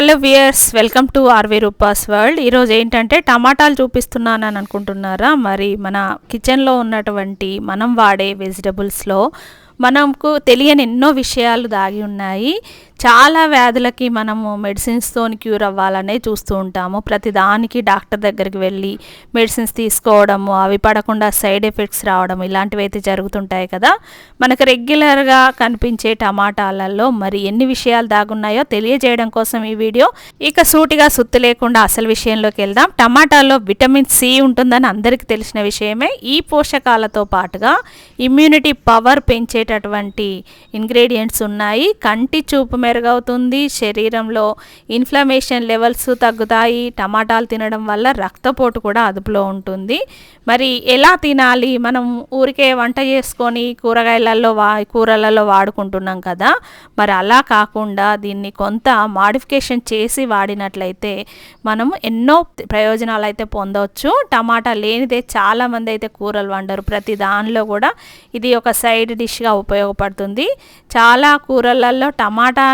Hello viewers welcome to RV Roopa's world. ఈరోజు ఏంటంటే టమాటాలు చూపిస్తున్నానని అనుకుంటున్నారా? మరి మన కిచెన్లో ఉన్నటువంటి మనం వాడే వెజిటబుల్స్లో మనకు తెలియని ఎన్నో విషయాలు దాగి ఉన్నాయి. చాలా వ్యాధులకి మనము మెడిసిన్స్తో క్యూర్ అవ్వాలనే చూస్తూ ఉంటాము. ప్రతిదానికి డాక్టర్ దగ్గరికి వెళ్ళి మెడిసిన్స్ తీసుకోవడము అవి పడకుండా సైడ్ ఎఫెక్ట్స్ రావడం ఇలాంటివి అయితే జరుగుతుంటాయి కదా. మనకు రెగ్యులర్గా కనిపించే టమాటాలలో మరి ఎన్ని విషయాలు దాగున్నాయో తెలియజేయడం కోసం ఈ వీడియో. ఇక సూటిగా సుత్తు లేకుండా అసలు విషయంలోకి వెళ్దాం. టమాటాలో విటమిన్ సి ఉంటుందని అందరికీ తెలిసిన విషయమే. ఈ పోషకాలతో పాటుగా ఇమ్యూనిటీ పవర్ పెంచేటటువంటి ఇంగ్రీడియంట్స్ ఉన్నాయి. కంటి చూపు మెరుగవుతుంది. శరీరంలో ఇన్ఫ్లమేషన్ లెవెల్స్ తగ్గుతాయి. టమాటాలు తినడం వల్ల రక్తపోటు కూడా అదుపులో ఉంటుంది. మరి ఎలా తినాలి? మనం ఊరికే వంట చేసుకొని కూరగాయలలో వా కూరలలో వాడుకుంటున్నాం కదా. మరి అలా కాకుండా దీన్ని కొంత మాడిఫికేషన్ చేసి వాడినట్లయితే మనం ఎన్నో ప్రయోజనాలు అయితే పొందవచ్చు టమాటా లేనిదే చాలామంది అయితే కూరలు వండరు. ప్రతి దానిలో కూడా ఇది ఒక సైడ్ డిష్గా ఉపయోగపడుతుంది. చాలా కూరలలో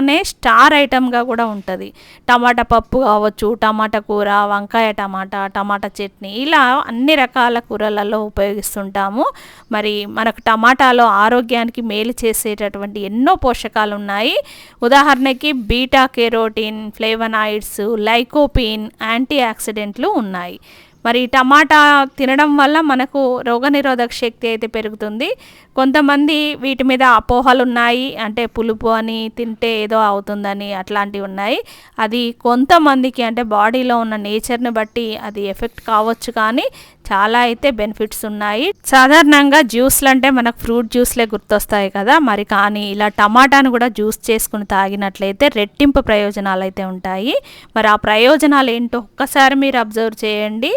టమాటానే స్టార్ ఐటమ్గా కూడా ఉంటుంది. టమాటా పప్పు కావచ్చు టమాటా కూర వంకాయ టమాటా టమాటా చట్నీ ఇలా అన్ని రకాల కూరలలో ఉపయోగిస్తుంటాము. మరి మనకు టమాటాలో ఆరోగ్యానికి మేలు చేసేటటువంటి ఎన్నో పోషకాలు ఉన్నాయి ఉదాహరణకి beta carotene flavonoids lycopene anti ఆక్సిడెంట్లు ఉన్నాయి. మరి టమాటా తినడం వల్ల మనకు రోగనిరోధక శక్తి అయితే పెరుగుతుంది. కొంతమంది వీటి మీద అపోహలు ఉన్నాయి అంటే పులుపు అని తింటే ఏదో అవుతుందని అట్లాంటివి ఉన్నాయి. అది కొంతమందికి అంటే బాడీలో ఉన్న నేచర్ని బట్టి అది ఎఫెక్ట్ కావచ్చు కానీ చాలా అయితే బెనిఫిట్స్ ఉన్నాయి. సాధారణంగా జ్యూస్లు అంటే మనకు ఫ్రూట్ జ్యూస్లే గుర్తొస్తాయి కదా. మరి కానీ ఇలా టమాటాను కూడా జ్యూస్ చేసుకుని తాగినట్లయితే రెట్టింపు ప్రయోజనాలు అయితే ఉంటాయి. మరి ఆ ప్రయోజనాలు ఏంటో ఒక్కసారి మీరు అబ్జర్వ్ చేయండి.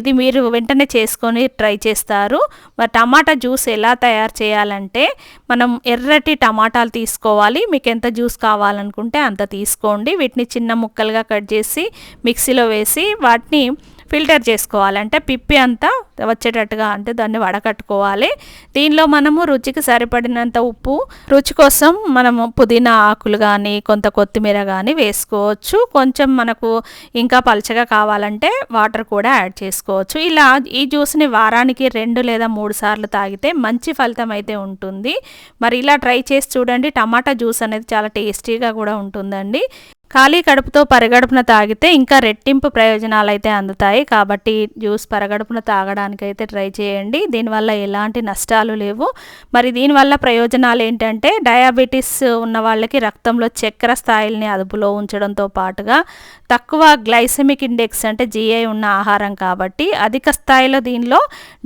ఇది మీరు వెంటనే చేసుకొని ట్రై చేస్తారు. మరి టమాటా జ్యూస్ ఎలా తయారు చేయాలంటే మనం ఎర్రటి టమాటాలు తీసుకోవాలి. మీకు ఎంత జ్యూస్ కావాలనుకుంటే అంత తీసుకోండి. వీటిని చిన్న ముక్కలుగా కట్ చేసి మిక్సీలో వేసి వాటిని ఫిల్టర్ చేసుకోవాలంటే పిప్పి అంతా వచ్చేటట్టుగా అంటే దాన్ని వడకట్టుకోవాలి. దీనిలో మనము రుచికి సరిపడినంత ఉప్పు రుచి కోసం మనము పుదీనా ఆకులు కానీ కొంత కొత్తిమీర కానీ వేసుకోవచ్చు. కొంచెం మనకు ఇంకా పలచగా కావాలంటే వాటర్ కూడా యాడ్ చేసుకోవచ్చు. ఇలా ఈ జ్యూస్ని వారానికి రెండు లేదా మూడు సార్లు తాగితే మంచి ఫలితం అయితే ఉంటుంది. మరి ఇలా ట్రై చేసి చూడండి. టమాటా జ్యూస్ అనేది చాలా టేస్టీగా కూడా ఉంటుందండి. ఖాళీ కడుపుతో పరగడుపున తాగితే ఇంకా రెట్టింపు ప్రయోజనాలు అయితే అందుతాయి. కాబట్టి జ్యూస్ పరగడుపున తాగడానికి అయితే ట్రై చేయండి. దీనివల్ల ఎలాంటి నష్టాలు లేవు. మరి దీనివల్ల ప్రయోజనాలు ఏంటంటే డయాబెటీస్ ఉన్న వాళ్ళకి రక్తంలో చక్కెర స్థాయిల్ని అదుపులో ఉంచడంతో పాటుగా తక్కువ గ్లైసెమిక్ ఇండెక్స్ అంటే జిఐ ఉన్న ఆహారం కాబట్టి అధిక స్థాయిలో దీనిలో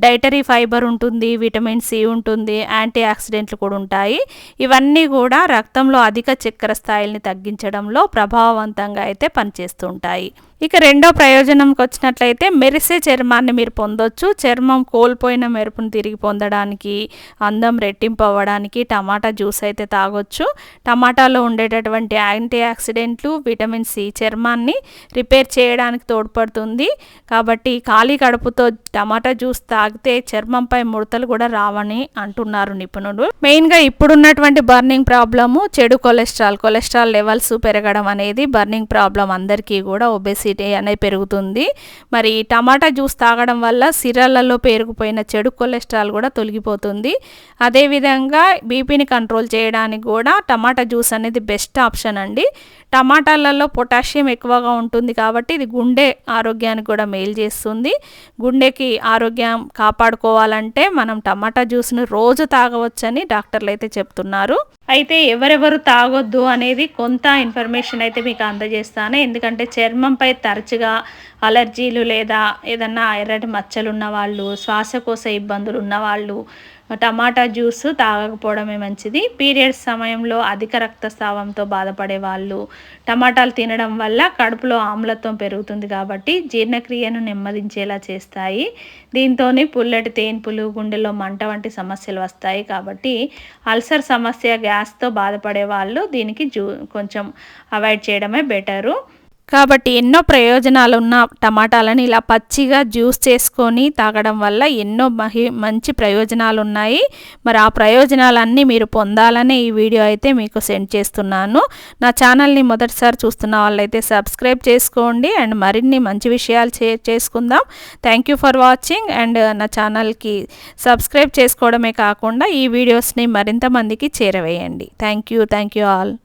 డైటరీ ఫైబర్ ఉంటుంది విటమిన్ సి ఉంటుంది యాంటీ ఆక్సిడెంట్లు కూడా ఉంటాయి. ఇవన్నీ కూడా రక్తంలో అధిక చక్కెర స్థాయిల్ని తగ్గించడంలో ప్రభావవంతంగా అయితే పనిచేస్తుంటాయి. ఇక రెండో ప్రయోజనంకి వచ్చినట్లయితే మెరిసే చర్మాన్ని మీరు పొందొచ్చు. చర్మం కోల్పోయిన మెరుపును తిరిగి పొందడానికి అందం రెట్టింపు అవ్వడానికి టమాటా జ్యూస్ అయితే తాగొచ్చు. టమాటాలో ఉండేటటువంటి యాంటీ ఆక్సిడెంట్లు విటమిన్ సి చర్మాన్ని రిపేర్ చేయడానికి తోడ్పడుతుంది. కాబట్టి ఖాళీ కడుపుతో టమాటా జ్యూస్ తాగితే చర్మంపై ముడతలు కూడా రావని అంటున్నారు నిపుణులు. మెయిన్గా ఇప్పుడున్నటువంటి బర్నింగ్ ప్రాబ్లము చెడు కొలెస్ట్రాల్. కొలెస్ట్రాల్ లెవెల్స్ పెరగడం అనేది బర్నింగ్ ప్రాబ్లం అందరికీ కూడా ఒబెసిటీ అనేది పెరుగుతుంది. మరి టమాటా జ్యూస్ తాగడం వల్ల సిరలలో పేరుకుపోయిన చెడు కొలెస్ట్రాల్ కూడా తొలగిపోతుంది. అదేవిధంగా బీపీని కంట్రోల్ చేయడానికి కూడా టమాటా జ్యూస్ అనేది బెస్ట్ ఆప్షన్ అండి. టమాటాలలో పొటాషియం ఎక్కువగా ఉంటుంది కాబట్టి ఇది గుండె ఆరోగ్యానికి కూడా మేలు చేస్తుంది. గుండెకి ఆరోగ్యం కాపాడుకోవాలంటే మనం టమాటా జ్యూస్ను రోజు తాగవచ్చని డాక్టర్లు అయితే చెప్తున్నారు. అయితే ఎవరెవరు తాగొద్దు అనేది కొంత ఇన్ఫర్మేషన్ అయితే మీకు అందజేస్తాను. ఎందుకంటే చర్మంపై తరచుగా అలర్జీలు లేదా ఏదన్నా ఎర్రటి మచ్చలు ఉన్నవాళ్ళు శ్వాసకోశ ఇబ్బందులు ఉన్నవాళ్ళు టమాటా జ్యూస్ తాగకపోవడమే మంచిది. పీరియడ్స్ సమయంలో అధిక రక్తస్రావంతో బాధపడే వాళ్ళు టమాటాలు తినడం వల్ల కడుపులో ఆమ్లత్వం పెరుగుతుంది కాబట్టి జీర్ణక్రియను నెమ్మదించేలా చేస్తాయి. దీంతోనే పుల్లటి తేన్పులు గుండెలో మంట వంటి సమస్యలు వస్తాయి కాబట్టి అల్సర్ సమస్య గ్యాస్తో బాధపడే వాళ్ళు దీనికి జూ కొంచెం అవాయిడ్ చేయడమే బెటరు. కాబట్టి ఎన్నో ప్రయోజనాలు ఉన్న టమాటాలని ఇలా పచ్చిగా జ్యూస్ చేసుకొని తాగడం వల్ల ఎన్నో మహి మంచి ప్రయోజనాలు ఉన్నాయి మరి ఆ ప్రయోజనాలన్నీ మీరు పొందాలనే ఈ వీడియో అయితే మీకు సెండ్ చేస్తున్నాను. నా ఛానల్ని మొదటిసారి చూస్తున్న వాళ్ళైతే సబ్స్క్రైబ్ చేసుకోండి అండ్ మరిన్ని మంచి విషయాలు చే చేసుకుందాం. Thank you for watching and నా ఛానల్కి సబ్స్క్రైబ్ చేసుకోవడమే కాకుండా ఈ వీడియోస్ని మరింత మందికి చేరవేయండి. Thank you thank you all